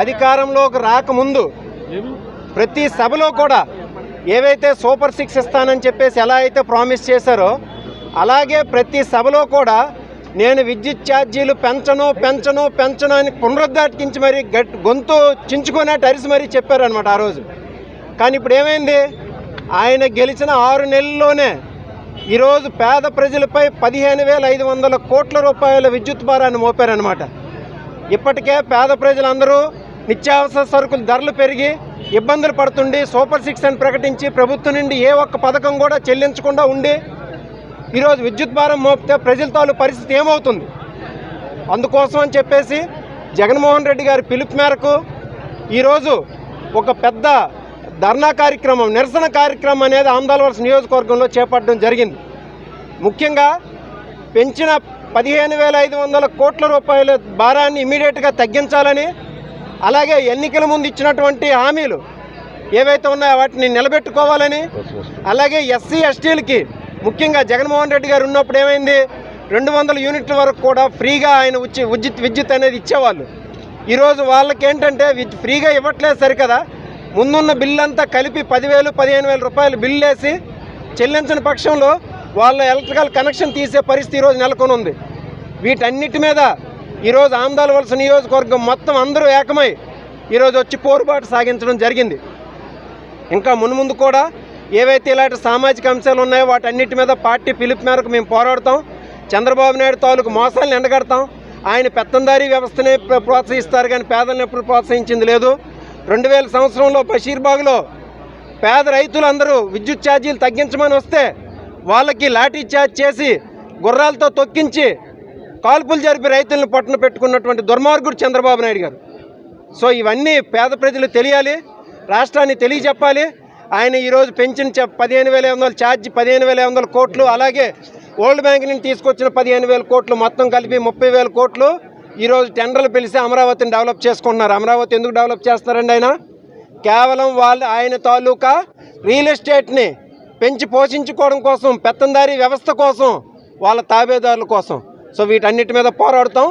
అధికారంలోకి రాకముందు ప్రతి సభలో కూడా ఏవైతే సూపర్ సిక్స్ ఇస్తానని చెప్పేసి ఎలా అయితే ప్రామిస్ చేశారో అలాగే ప్రతి సభలో కూడా నేను విద్యుత్ ఛార్జీలు పెంచను పెంచను పెంచను అని పునరుద్ఘాటించి మరి గట్ గొంతు చించుకునేట్టు అరిసి మరీ చెప్పారనమాట ఆ రోజు. కానీ ఇప్పుడు ఏమైంది? ఆయన గెలిచిన ఆరు నెలల్లోనే ఈరోజు పేద ప్రజలపై పదిహేను వేల ఐదు వందల కోట్ల రూపాయల విద్యుత్ భారాన్ని మోపారనమాట ఇప్పటికే పేద ప్రజలందరూ నిత్యావసర సరుకుల ధరలు పెరిగి ఇబ్బందులు పడుతుండి సూపర్ సిక్స్ అని ప్రకటించి ప్రభుత్వం నుండి ఏ ఒక్క పథకం కూడా చెల్లించకుండా ఉండి ఈరోజు విద్యుత్ భారం మోపితే ప్రజల తాలూ పరిస్థితి ఏమవుతుంది? అందుకోసం అని చెప్పేసి జగన్మోహన్ రెడ్డి గారి పిలుపు మేరకు ఈరోజు ఒక పెద్ద ధర్నా కార్యక్రమం నిరసన కార్యక్రమం అనేది ఆంధ్రవలస నియోజకవర్గంలో చేపట్టడం జరిగింది. ముఖ్యంగా పెంచిన పదిహేను వేల ఐదు వందల కోట్ల రూపాయల భారాన్ని ఇమీడియట్గా తగ్గించాలని అలాగే ఎన్నికల ముందు ఇచ్చినటువంటి హామీలు ఏవైతే ఉన్నాయో వాటిని నిలబెట్టుకోవాలని అలాగే ఎస్సీ ఎస్టీలకి ముఖ్యంగా జగన్మోహన్ రెడ్డి గారు ఉన్నప్పుడు ఏమైంది? రెండు వందల యూనిట్ల వరకు కూడా ఫ్రీగా ఆయన ఉచి విద్యుత్ విద్యుత్ అనేది ఇచ్చేవాళ్ళు. ఈరోజు వాళ్ళకి ఏంటంటే ఫ్రీగా ఇవ్వట్లేదు సరికదా. ముందున్న బిల్లు అంతా కలిపి పదివేలు పదిహేను వేల రూపాయలు బిల్లు వేసి చెల్లించని పక్షంలో వాళ్ళ ఎలక్ట్రికల్ కనెక్షన్ తీసే పరిస్థితి ఈరోజు నెలకొని ఉంది వీటన్నిటి మీద ఈరోజు ఆందాల వలస నియోజకవర్గం మొత్తం అందరూ ఏకమై ఈరోజు వచ్చి పోరుబాటు సాగించడం జరిగింది. ఇంకా మున్ముందు కూడా ఏవైతే ఇలాంటి సామాజిక అంశాలు ఉన్నాయో వాటన్నిటి మీద పార్టీ పిలుపు మేరకు మేము పోరాడతాం. చంద్రబాబు నాయుడు తాలూకు మోసాలను ఎండగడతాం. ఆయన పెత్తందారీ వ్యవస్థనే ప్రోత్సహిస్తారు కానీ పేదలను ఎప్పుడు ప్రోత్సహించింది లేదు. రెండు వేల సంవత్సరంలో బషీర్బాగ్లో పేద రైతులందరూ విద్యుత్ ఛార్జీలు తగ్గించమని వస్తే వాళ్ళకి లాఠీ ఛార్జ్ చేసి గుర్రాలతో తొక్కించి కాల్పులు జరిపి రైతులను పట్టున పెట్టుకున్నటువంటి దుర్మార్గుడు చంద్రబాబు నాయుడు గారు. సో ఇవన్నీ పేద ప్రజలు తెలియాలి రాష్ట్రాన్ని తెలియజెప్పాలి. ఆయన ఈరోజు పెంచిన పదిహేను వేల ఐదు వందల ఛార్జ్ పదిహేను వేల ఐదు వందల కోట్లు అలాగే వరల్డ్ బ్యాంక్ నుంచి తీసుకొచ్చిన పదిహేను వేల కోట్లు మొత్తం కలిపి ముప్పై వేల కోట్లు ఈరోజు టెండర్లు పిలిచి అమరావతిని డెవలప్ చేసుకుంటున్నారు. అమరావతి ఎందుకు డెవలప్ చేస్తారండి ఆయన? కేవలం వాళ్ళు ఆయన తాలూకా రియల్ ఎస్టేట్ని పెంచి పోషించుకోవడం కోసం పెత్తందారీ వ్యవస్థ కోసం వాళ్ళ తాబేదారుల కోసం. సో వీటన్నిటి మీద పోరాడుతాం.